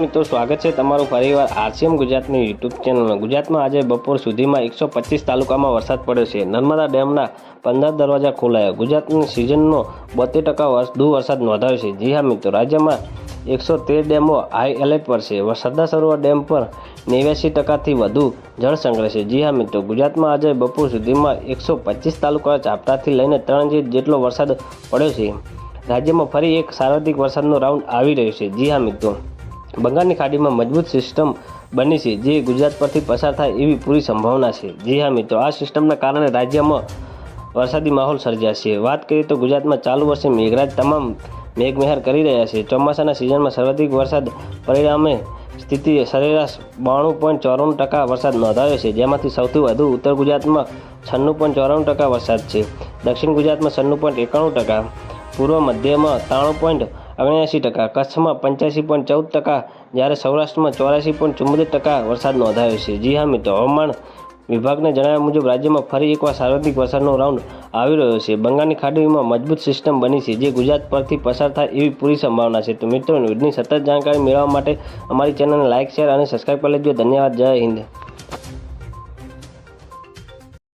મિત્રો, સ્વાગત છે તમારું ફરીવાર આરસીએમ ગુજરાતની યુટ્યુબ ચેનલમાં. ગુજરાતમાં આજે બપોર સુધીમાં એકસો પચીસ તાલુકામાં વરસાદ પડ્યો છે. નર્મદા ડેમના પંદર દરવાજા ખોલાયા. ગુજરાતની સિઝનનો બોતેર ટકા વધુ વરસાદ નોંધાયો છે. જી હા મિત્રો, રાજ્યમાં એકસો તેર ડેમો હાઈ એલર્ટ પર છે. સરદાર સરોવર ડેમ પર નેવ્યાસી ટકાથી વધુ જળ સંગ્રહ છે. જી હા મિત્રો, ગુજરાતમાં આજે બપોર સુધીમાં એકસો પચીસ તાલુકા ઝાપટાથી લઈને ત્રણ ઇંચ જેટલો વરસાદ પડ્યો છે. રાજ્યમાં ફરી એક સાર્વત્રિક વરસાદનો રાઉન્ડ આવી રહ્યો છે. જી હા મિત્રો. બંગાળની ખાડીમાં મજબૂત સિસ્ટમ બની છે, જે ગુજરાત પરથી પસાર થાય એવી પૂરી સંભાવના છે. જી હા મિત્રો, આ સિસ્ટમના કારણે રાજ્યમાં વરસાદી માહોલ સર્જાશે વાત કરીએ તો ગુજરાતમાં ચાલુ વર્ષે મેઘરાજ તમામ મેઘમહેર કરી રહ્યા છે. ચોમાસાના સિઝનમાં સર્વાધિક વરસાદ પરિણામે સ્થિતિ સરેરાશ બાણું પોઈન્ટ ચોરાણું ટકા વરસાદ નોંધાયો છે, જેમાંથી સૌથી વધુ ઉત્તર ગુજરાતમાં છન્નું પોઈન્ટ ચોરાણું ટકા વરસાદ છે. દક્ષિણ ગુજરાતમાં છન્નું પોઈન્ટ એકાણું ટકા, પૂર્વ મધ્યમાં ત્રાણું પોઈન્ટ ઓગણ્યાસી ટકા. કચ્છમાં પંચ્યાસી પોઈન્ટ ચૌદ ટકા, જ્યારે સૌરાષ્ટ્રમાં ચોરાસી પોઈન્ટ ચુમ્મોતેર ટકા વરસાદ નોંધાયો છે. જી હા મિત્રો, હવામાન વિભાગને જણાવ્યા મુજબ રાજ્યમાં ફરી એકવાર સાર્વત્રિક વરસાદનો રાઉન્ડ આવી રહ્યો છે. બંગાળની ખાડીમાં મજબૂત સિસ્ટમ બની છે, જે ગુજરાત પરથી પસાર થાય એવી પૂરી સંભાવના છે. તો મિત્રો, ન્યૂઝની સતત જાણકારી મેળવવા માટે અમારી ચેનલને લાઇક શેર અને સબસ્ક્રાઈબ કરી લેજો. ધન્યવાદ. જય હિન્દ.